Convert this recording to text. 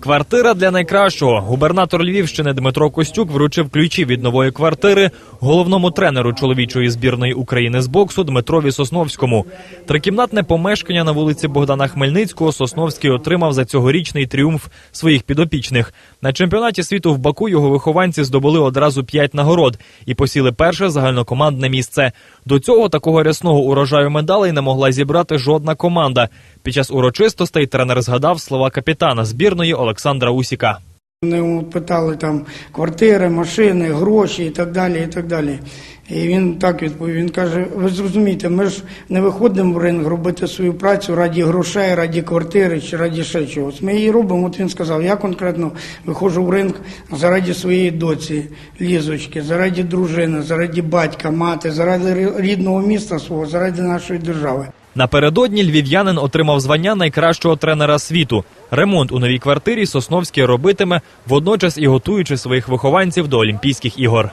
Квартира для найкращого. Губернатор Львівщини Дмитро Костюк вручив ключі від нової квартири головному тренеру чоловічої збірної України з боксу Дмитрові Сосновському. Трикімнатне помешкання на вулиці Богдана Хмельницького Сосновський отримав за цьогорічний тріумф своїх підопічних. На чемпіонаті світу в Баку його вихованці здобули одразу п'ять нагород і посіли перше загальнокомандне місце. До цього такого рясного урожаю медалей не могла зібрати жодна команда. Під час урочистостей тренер згадав слова капітана збірної Олександра Усіка. Вони питали там квартири, машини, гроші і так далі. І так далі. І він так відповів. Він каже: ви зрозумієте, ми ж не виходимо в ринг робити свою працю раді грошей, раді квартири чи раді ще чогось. Ми її робимо. От він сказав, я конкретно виходжу в ринг заради своєї доці, лізочки, заради дружини, заради батька, мати, заради рі- рідного міста свого, заради нашої держави. Напередодні львів'янин отримав звання найкращого тренера світу. Ремонт у новій квартирі Сосновський робитиме, водночас і готуючи своїх вихованців до Олімпійських ігор.